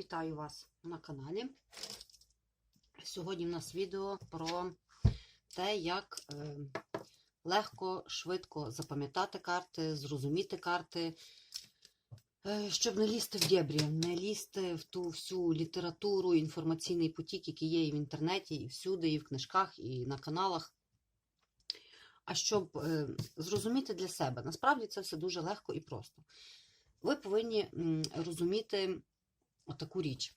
Вітаю вас на каналі. Сьогодні в нас відео про те, як е, легко, швидко запам'ятати карти, зрозуміти карти, е, щоб не лізти в дєбрі, не лізти в ту всю літературу, інформаційний потік, який є і в інтернеті, і всюди, і в книжках, і на каналах. А щоб е, зрозуміти для себе, насправді це все дуже легко і просто. Ви повинні розуміти отаку річ.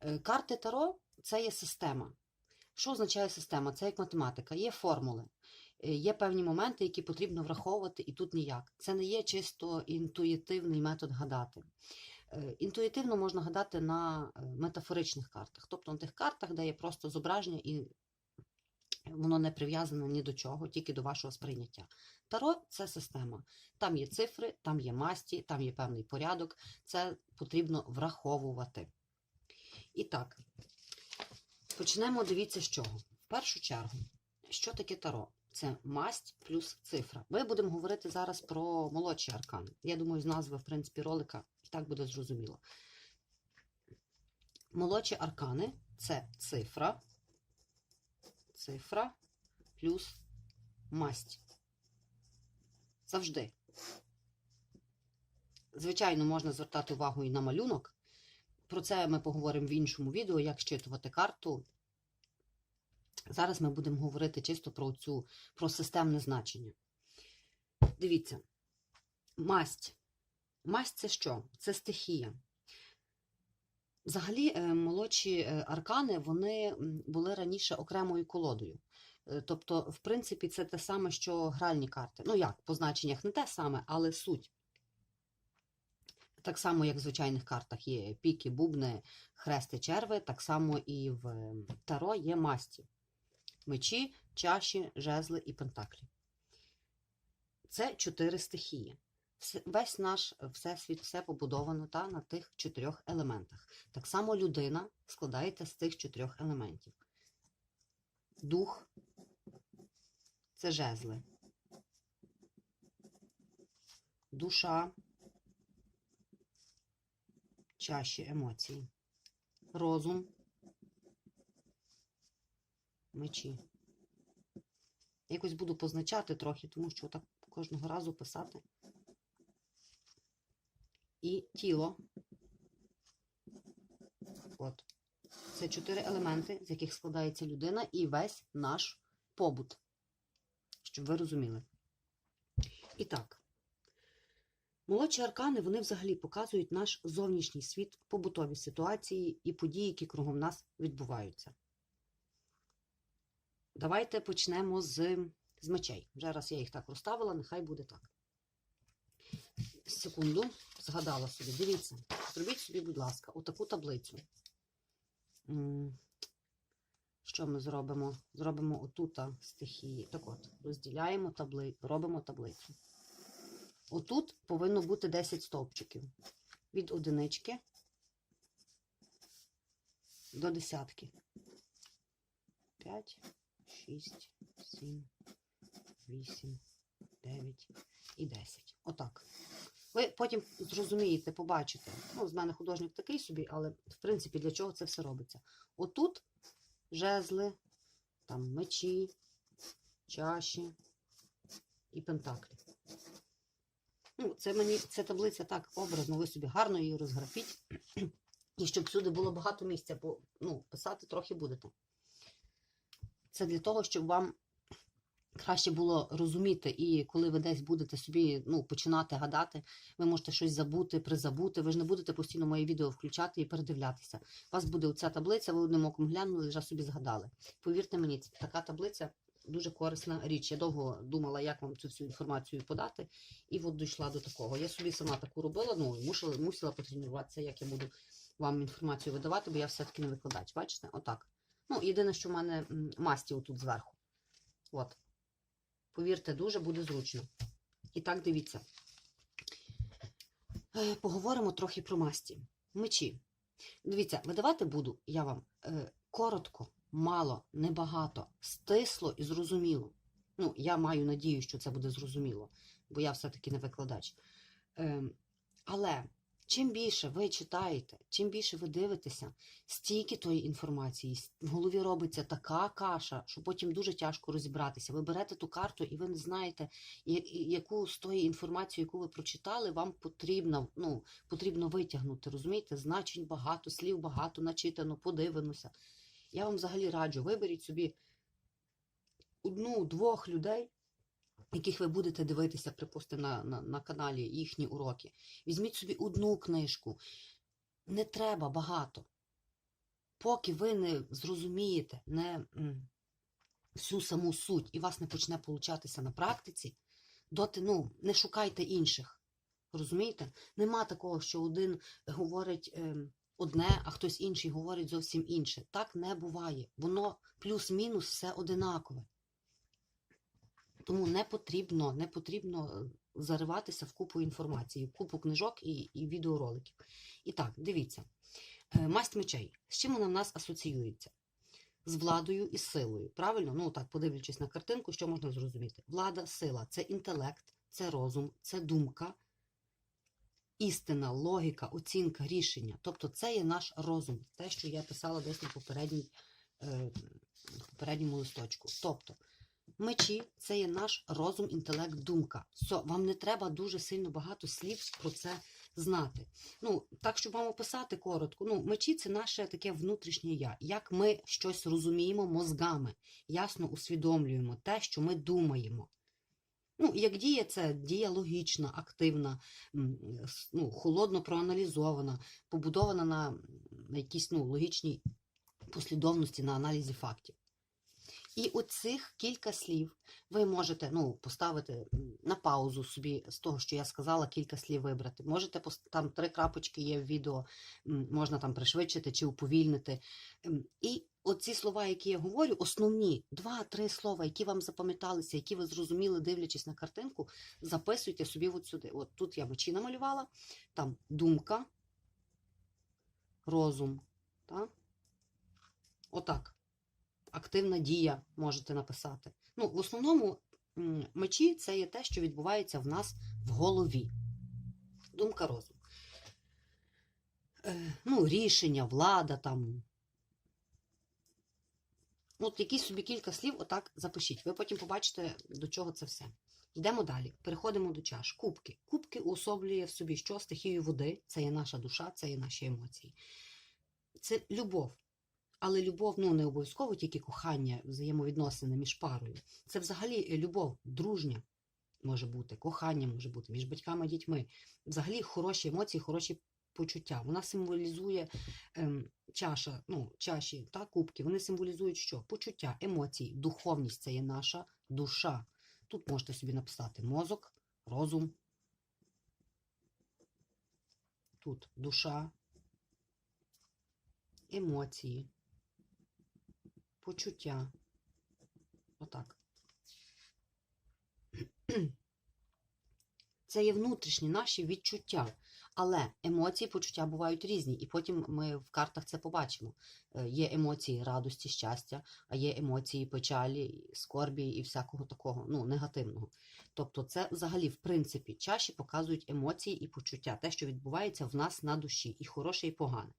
Е, Карти Таро це є система. Що означає система? Це як математика, є формули, е, є певні моменти, які потрібно враховувати, і тут ніяк. Це не є чисто інтуїтивний метод гадати. Е, Інтуїтивно можна гадати на метафоричних картах, тобто на тих картах, де є просто зображення і воно не прив'язане ні до чого, тільки до вашого сприйняття. Таро це система. Там є цифри, там є масті, там є певний порядок. Це потрібно враховувати. І так, почнемо, дивіться, з чого. В першу чергу, що таке таро? Це масть плюс цифра. Ми будемо говорити зараз про молодші аркани. Я думаю, з назви, в принципі, ролика і так буде зрозуміло. Молодші аркани це цифра, цифра плюс масть. Завжди. Звичайно, можна звертати увагу і на малюнок. Про це ми поговоримо в іншому відео, як щитувати карту. Зараз ми будемо говорити чисто про цю про системне значення. Дивіться, масть. Масть це що? Це стихія. Взагалі, е, молодші е, аркани вони були раніше окремою колодою. Е, Тобто, в принципі, це те саме, що гральні карти. Ну як, по значеннях не те саме, але суть. Так само, як в звичайних картах є піки, бубни, хрести, черви, так само і в таро є масті. Мечі, чаші, жезли і пентаклі. Це чотири стихії. Весь наш всесвіт, все побудовано та, на тих чотирьох елементах. Так само людина складається з цих чотирьох елементів. Дух це жезли. Душа чаші емоцій. Розум. Мечі. Якось буду позначати трохи, тому що так кожного разу писати. І тіло. От. Це чотири елементи, з яких складається людина і весь наш побут. Щоб ви розуміли. І так. Молодші аркани вони взагалі показують наш зовнішній світ, побутові ситуації і події, які кругом нас відбуваються. Давайте почнемо з, з мечей. Вже раз я їх так розставила, нехай буде так. Секунду, згадала собі. Дивіться, зробіть собі, будь ласка, отаку таблицю. Що ми зробимо? Зробимо отута стихії. Так от, розділяємо табли... робимо таблицю. Отут повинно бути 10 стовпчиків. Від одинички до десятки. 5, 6, 7, 8, 9 і 10. Отак. Ви потім зрозумієте, побачите. Ну, з мене художник такий собі, але в принципі для чого це все робиться? Отут жезли, там мечі, чаші і пентаклі. Ну, це мені ця таблиця так образно, ви собі гарно її розграфіть. І щоб всюди було багато місця, бо ну, писати трохи будете. Це для того, щоб вам краще було розуміти, і коли ви десь будете собі ну, починати гадати, ви можете щось забути, призабути. Ви ж не будете постійно моє відео включати і передивлятися. У вас буде оця таблиця, ви одним оком глянули вже собі згадали. Повірте мені, така таблиця дуже корисна річ. Я довго думала, як вам цю всю інформацію подати, і от дійшла до такого. Я собі сама таку робила, ну мусила, мусила потренуватися, як я буду вам інформацію видавати, бо я все-таки не викладач. Бачите? Отак. Ну, єдине, що в мене масті отут зверху. От. Повірте, дуже буде зручно. І так, дивіться. Е, Поговоримо трохи про масті. Мечі. Дивіться, видавати буду я вам е, коротко, мало, небагато, стисло і зрозуміло. Ну, я маю надію, що це буде зрозуміло, бо я все-таки не викладач. Е, але Чим більше ви читаєте, чим більше ви дивитеся, стільки тої інформації, в голові робиться така каша, що потім дуже тяжко розібратися. Ви берете ту карту і ви не знаєте, яку з тої інформації, яку ви прочитали, вам потрібно, ну, потрібно витягнути. Розумієте? Значень багато, слів багато, начитано, подивимося. Я вам взагалі раджу, виберіть собі одну-двох людей, яких ви будете дивитися, припустимо, на, на, на каналі їхні уроки. Візьміть собі одну книжку. Не треба багато. Поки ви не зрозумієте не, всю саму суть і вас не почне получатися на практиці, доти, ну, не шукайте інших. Розумієте? Нема такого, що один говорить ем, одне, а хтось інший говорить зовсім інше. Так не буває. Воно плюс-мінус все одинакове. Тому не потрібно, не потрібно е, зариватися в купу інформації, в купу книжок і, і відеороликів. І так, дивіться. Е, Масть мечей. З чим вона в нас асоціюється? З владою і силою. Правильно? Ну так, подивлячись на картинку, що можна зрозуміти? Влада, сила це інтелект, це розум, це думка, істина, логіка, оцінка, рішення. Тобто це є наш розум, те, що я писала десь на попередній, е, попередньому листочку. Тобто, Мечі це є наш розум, інтелект, думка. Все, вам не треба дуже сильно багато слів про це знати. Ну, так, щоб вам описати коротко, ну, мечі це наше таке внутрішнє я. Як ми щось розуміємо мозгами, ясно усвідомлюємо те, що ми думаємо. Ну, як дія, це дія логічна, активна, ну, холодно проаналізована, побудована на, на якійсь ну, логічній послідовності, на аналізі фактів. І оцих кілька слів ви можете ну, поставити на паузу собі з того, що я сказала, кілька слів вибрати. Можете там три крапочки є в відео, можна там пришвидшити чи уповільнити. І оці слова, які я говорю, основні два-три слова, які вам запам'яталися, які ви зрозуміли, дивлячись на картинку, записуйте собі от сюди. От тут я мечі намалювала, там думка, розум. Так? Отак активна дія можете написати. Ну, в основному мечі це є те, що відбувається в нас в голові. Думка розум. Е, ну, рішення, влада там. От якісь собі кілька слів отак запишіть. Ви потім побачите, до чого це все. Йдемо далі. Переходимо до чаш. Кубки. Кубки уособлює в собі що? Стихію води. Це є наша душа, це є наші емоції. Це любов. Але любов ну не обов'язково тільки кохання, взаємовідносини між парою. Це взагалі е, любов, дружня може бути, кохання може бути між батьками і дітьми. Взагалі хороші емоції, хороші почуття. Вона символізує ем, чаша, ну, чаші та кубки. Вони символізують що? Почуття, емоції, духовність це є наша душа. Тут можете собі написати мозок, розум. Тут душа, емоції почуття. Отак. Це є внутрішні наші відчуття. Але емоції, почуття бувають різні, і потім ми в картах це побачимо. Е, Є емоції радості, щастя, а є емоції печалі, скорбі і всякого такого, ну, негативного. Тобто, це взагалі, в принципі, чаші показують емоції і почуття, те, що відбувається в нас на душі, і хороше, і погане.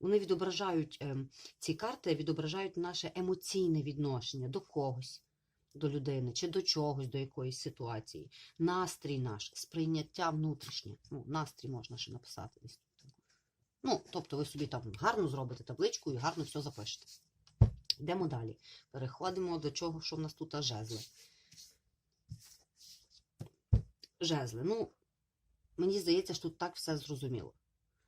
Вони відображають, ем, ці карти відображають наше емоційне відношення до когось, до людини, чи до чогось, до якоїсь ситуації. Настрій наш, сприйняття внутрішнє. Ну, настрій можна ще написати десь тут. Ну, тобто ви собі там гарно зробите табличку і гарно все запишете. Йдемо далі. Переходимо до чого, що в нас тут жезли. Жезли. Ну, мені здається, що тут так все зрозуміло.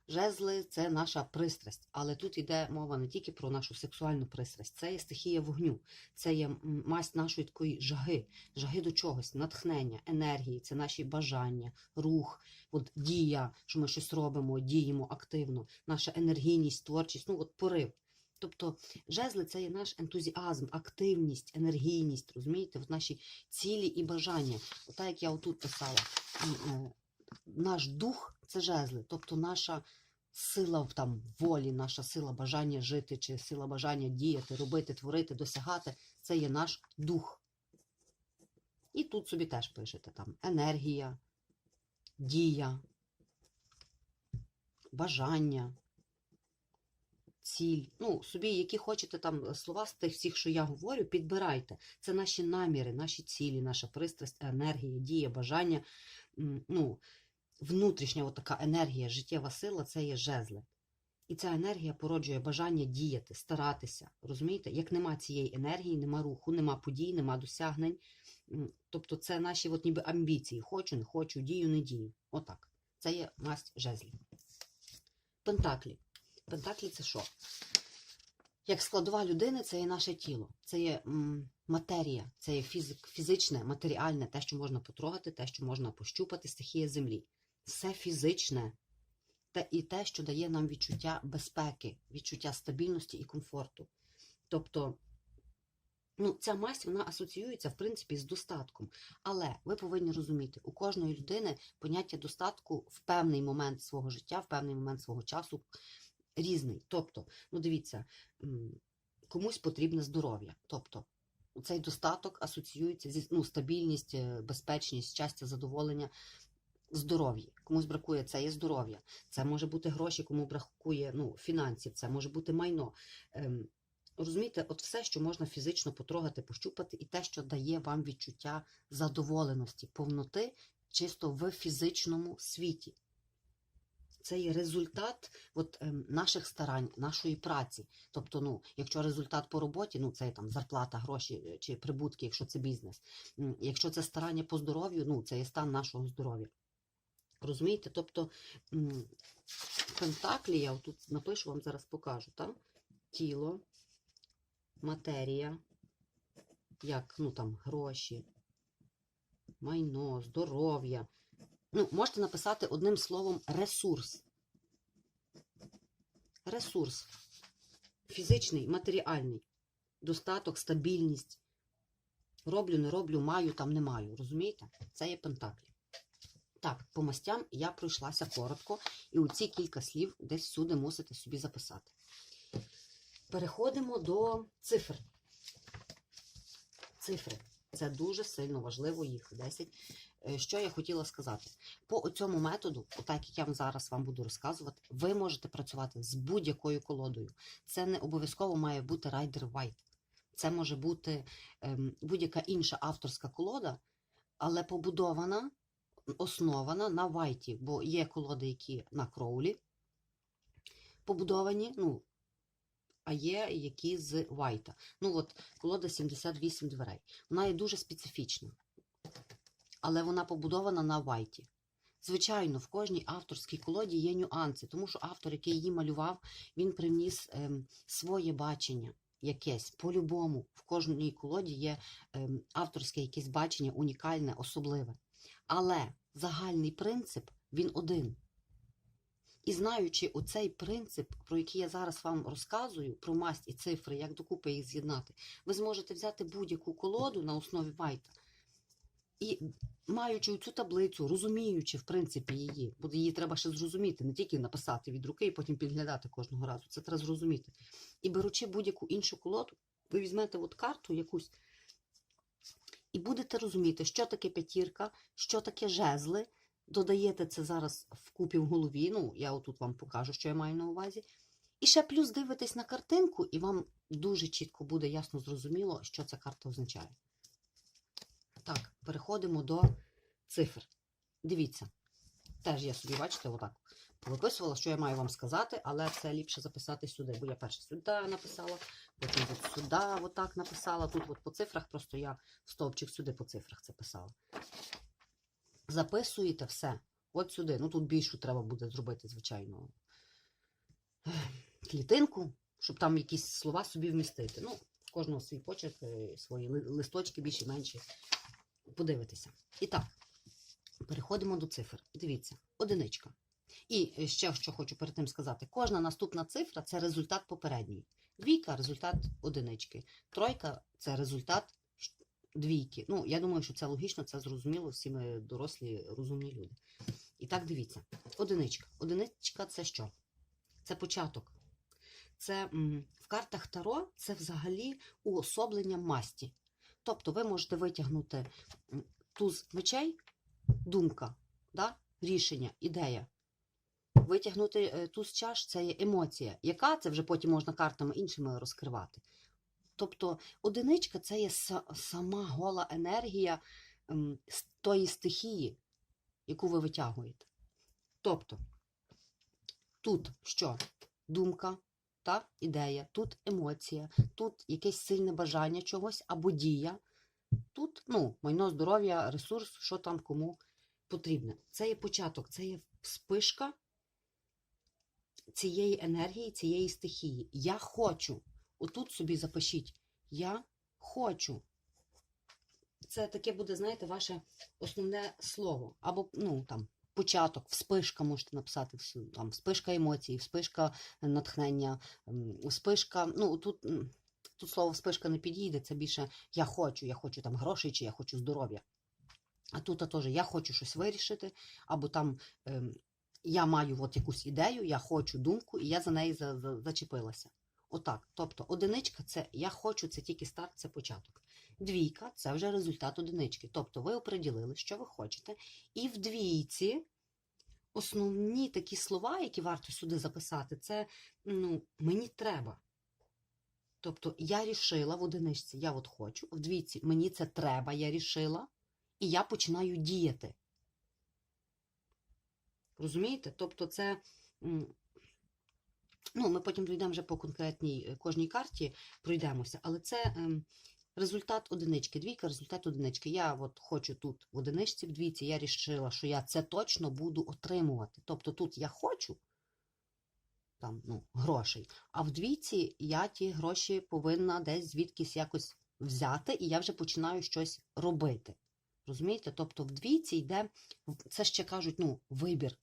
Жезли це наша пристрасть, але тут йде мова не тільки про нашу сексуальну пристрасть, це є стихія вогню, це є масть нашої такої жаги, жаги до чогось, натхнення, енергії, це наші бажання, рух, от дія, що ми щось робимо, діємо активно, наша енергійність, творчість, ну от порив. Тобто жезли це є наш ентузіазм, активність, енергійність, розумієте, от наші цілі і бажання. Ота, як я отут писала, е, наш дух це жезли, тобто наша сила там волі, наша сила бажання жити, чи сила бажання діяти, робити, творити, досягати це є наш дух. І тут собі теж пишете там енергія, дія, бажання, ціль. Ну, собі, які хочете там слова з тих всіх, що я говорю, підбирайте. Це наші наміри, наші цілі, наша пристрасть, енергія, дія, бажання. Ну, внутрішня от така енергія, життєва сила це є жезли. І ця енергія породжує бажання діяти, старатися. Розумієте? Як нема цієї енергії, нема руху, нема подій, нема досягнень. Тобто це наші от ніби амбіції. Хочу, не хочу, дію, не дію. Отак. Це є масть жезлів. Пентаклі. Пентаклі це що? Як складова людини, це є наше тіло, це є матерія, це є фізик, фізичне, матеріальне, те, що можна потрогати, те, що можна пощупати, стихія землі. Все фізичне те, і те, що дає нам відчуття безпеки, відчуття стабільності і комфорту. Тобто, ну, ця масть вона асоціюється, в принципі, з достатком. Але ви повинні розуміти, у кожної людини поняття достатку в певний момент свого життя, в певний момент свого часу різний. Тобто, ну дивіться, комусь потрібне здоров'я. Тобто, цей достаток асоціюється зі ну, стабільність, е, безпечність, щастя, задоволення, здоров'я. Комусь бракує це є здоров'я. Це може бути гроші, кому бракує ну, фінансів, це може бути майно. Ем, розумієте, от все, що можна фізично потрогати, пощупати, і те, що дає вам відчуття задоволеності, повноти чисто в фізичному світі. Це є результат от, ем, наших старань, нашої праці. Тобто, ну, якщо результат по роботі, ну це там зарплата, гроші е, чи прибутки, якщо це бізнес. Якщо це старання по здоров'ю, ну це є стан нашого здоров'я. Розумієте? Тобто пентаклі, я тут напишу, вам зараз покажу, так? тіло, матерія, як ну там гроші, майно, здоров'я. Ну, можете написати одним словом ресурс. Ресурс. Фізичний, матеріальний. Достаток, стабільність. Роблю, не роблю, маю, там не маю. Розумієте? Це є пентаклі. Так, по мастям я пройшлася коротко, і у ці кілька слів десь сюди мусите собі записати. Переходимо до цифр. Цифри. Це дуже сильно важливо, їх 10. Е, Що я хотіла сказати? По цьому методу, отак як я зараз вам буду розказувати, ви можете працювати з будь-якою колодою. Це не обов'язково має бути Rider White. Це може бути ем, будь-яка інша авторська колода, але побудована, основана на вайті, бо є колоди, які на кроулі побудовані, ну, а є які з вайта. Ну, от колода 78 дверей. Вона є дуже специфічна, але вона побудована на вайті. Звичайно, в кожній авторській колоді є нюанси, тому що автор, який її малював, він привніс ем, своє бачення якесь. По-любому, в кожній колоді є ем, авторське якесь бачення, унікальне, особливе. Але загальний принцип він один. І знаючи оцей принцип, про який я зараз вам розказую, про масть і цифри, як докупи їх з'єднати, ви зможете взяти будь-яку колоду на основі Вайта і маючи цю таблицю, розуміючи, в принципі, її, бо її треба ще зрозуміти, не тільки написати від руки і потім підглядати кожного разу. Це треба зрозуміти. І беручи будь-яку іншу колоду, ви візьмете от карту якусь і будете розуміти, що таке п'ятірка, що таке жезли. Додаєте це зараз вкупі в голові. Ну, я отут вам покажу, що я маю на увазі. І ще плюс дивитесь на картинку, і вам дуже чітко буде ясно зрозуміло, що ця карта означає. Так, переходимо до цифр. Дивіться. Теж я собі, бачите, отак виписувала, що я маю вам сказати, але це ліпше записати сюди, бо я перше сюди написала, потім от сюди отак написала. Тут от по цифрах, просто я стовпчик сюди по цифрах це писала. Записуєте все. От сюди. Ну тут більшу треба буде зробити, звичайно, клітинку, щоб там якісь слова собі вмістити. Ну, в кожного свій почерк, е, свої листочки більші, менші. Подивитися. І так, переходимо до цифр. Дивіться, одиничка. І е, ще що хочу перед тим сказати: кожна наступна цифра це результат попередньої. Двійка результат одинички. Тройка це результат двійки. Ну, я думаю, що це логічно, це зрозуміло, всі ми дорослі, розумні люди. І так, дивіться, одиничка. Одиничка це що? Це початок. Це в картах Таро це взагалі уособлення масті. Тобто ви можете витягнути туз мечей, думка, да? рішення, ідея. Витягнути е, туз чаш це є емоція. Яка це вже потім можна картами іншими розкривати. Тобто одиничка це є сама гола енергія ем, з тої стихії, яку ви витягуєте. Тобто тут що? Думка, та ідея, тут емоція, тут якесь сильне бажання чогось або дія. Тут ну, майно здоров'я, ресурс, що там кому потрібне. Це є початок, це є спишка цієї енергії, цієї стихії. Я хочу. Отут собі запишіть. Я хочу. Це таке буде, знаєте, ваше основне слово. Або, ну, там, початок, вспишка можете написати, там, вспишка емоцій, вспишка натхнення, вспишка. Ну, тут, тут слово вспишка не підійде, це більше я хочу, я хочу там грошей чи я хочу здоров'я. А тут теж я хочу щось вирішити, або там ем, я маю от якусь ідею, я хочу думку, і я за неї за, за, зачепилася. Отак. Тобто одиничка це я хочу, це тільки старт, це початок. Двійка це вже результат одинички. Тобто ви оприділили, що ви хочете. І в двійці основні такі слова, які варто сюди записати, це ну, мені треба. Тобто я рішила в одиничці, я от хочу, в двійці мені це треба, я рішила, і я починаю діяти. Розумієте? Тобто це. Ну, ми потім дійдемо вже по конкретній е, кожній карті, пройдемося, але це ем, результат одинички. Двійка, результат одинички. Я от хочу тут в одиничці, в двійці, я рішила, що я це точно буду отримувати. Тобто тут я хочу там, ну, грошей, а в двійці я ті гроші повинна десь звідкись якось взяти, і я вже починаю щось робити. Розумієте? Тобто в двійці йде, це ще кажуть, ну, вибір.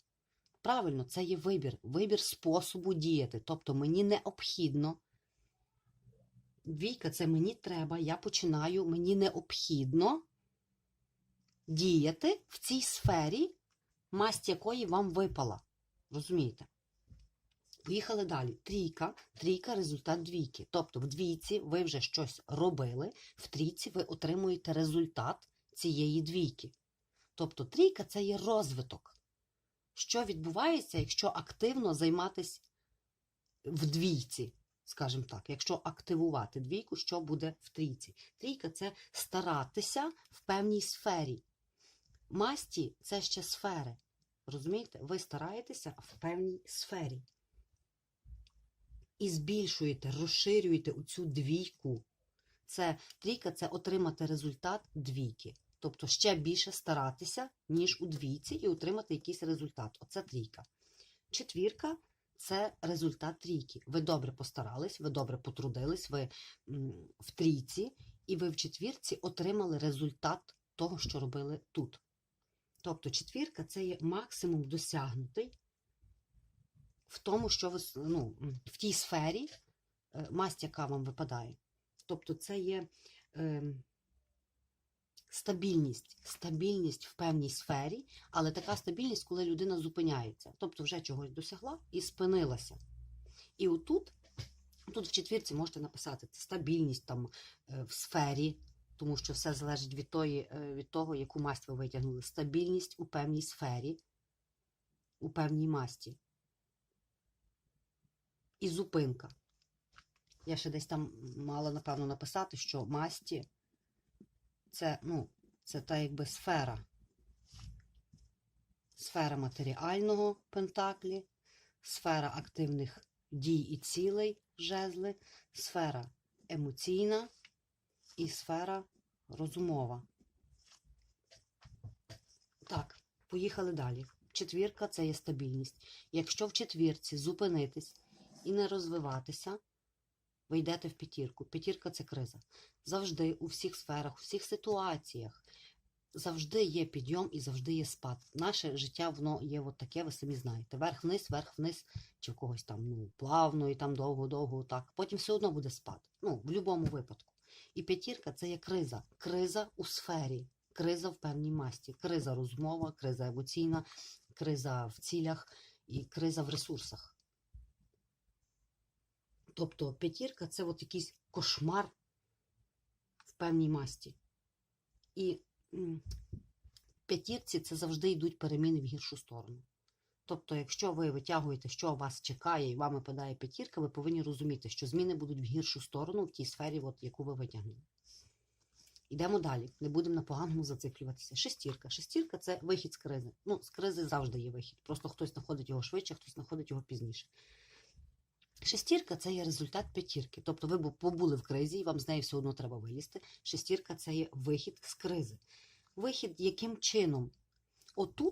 Правильно, це є вибір, вибір способу діяти. Тобто мені необхідно. Двійка це мені треба, я починаю, мені необхідно діяти в цій сфері, масть якої вам випала. Розумієте? Поїхали далі. Трійка. Трійка результат двійки. Тобто в двійці ви вже щось робили, в трійці ви отримуєте результат цієї двійки. Тобто трійка це є розвиток. Що відбувається, якщо активно займатися в двійці, скажімо так, якщо активувати двійку, що буде в трійці? Трійка це старатися в певній сфері. Масті це ще сфери. Розумієте? Ви стараєтеся в певній сфері. І збільшуєте, розширюєте оцю двійку. Це трійка це отримати результат двійки. Тобто ще більше старатися, ніж у двійці, і отримати якийсь результат. Оце трійка. Четвірка це результат трійки. Ви добре постарались, ви добре потрудились, ви в трійці, і ви в четвірці отримали результат того, що робили тут. Тобто четвірка це є максимум досягнутий в тому, що ви ну, в тій сфері, е, масть, яка вам випадає. Тобто це є. Стабільність, стабільність в певній сфері, але така стабільність, коли людина зупиняється, тобто вже чогось досягла і спинилася. І отут, тут в четвірці можете написати стабільність там е, в сфері, тому що все залежить від, тої, е, від того, яку масть ви витягнули. Стабільність у певній сфері, у певній масті. І зупинка. Я ще десь там мала, напевно, написати, що масті це, ну, це та якби сфера. Сфера матеріального пентаклі, сфера активних дій і цілей жезли, сфера емоційна і сфера розумова. Так, поїхали далі. Четвірка це є стабільність. Якщо в четвірці зупинитись і не розвиватися, ви йдете в п'ятірку. П'ятірка це криза. Завжди у всіх сферах, у всіх ситуаціях завжди є підйом і завжди є спад. Наше життя, воно є от таке, ви самі знаєте. Верх-вниз, верх-вниз, чи в когось там ну, плавно і там довго-довго так. Потім все одно буде спад. Ну, в будь-якому випадку. І п'ятірка це є криза. Криза у сфері, криза в певній масті, криза розмова, криза емоційна, криза в цілях і криза в ресурсах. Тобто п'ятірка це от якийсь кошмар в певній масті. І п'ятірці це завжди йдуть переміни в гіршу сторону. Тобто, якщо ви витягуєте, що вас чекає, і вам випадає п'ятірка, ви повинні розуміти, що зміни будуть в гіршу сторону в тій сфері, от, яку ви витягнули. Йдемо далі. Не будемо на поганому зациклюватися. Шестірка. Шестірка це вихід з кризи. Ну, з кризи завжди є вихід. Просто хтось знаходить його швидше, хтось знаходить його пізніше. Шестірка це є результат п'ятірки. Тобто ви бу- побули в кризі, і вам з неї все одно треба вилізти. Шестірка це є вихід з кризи. Вихід яким чином? Отут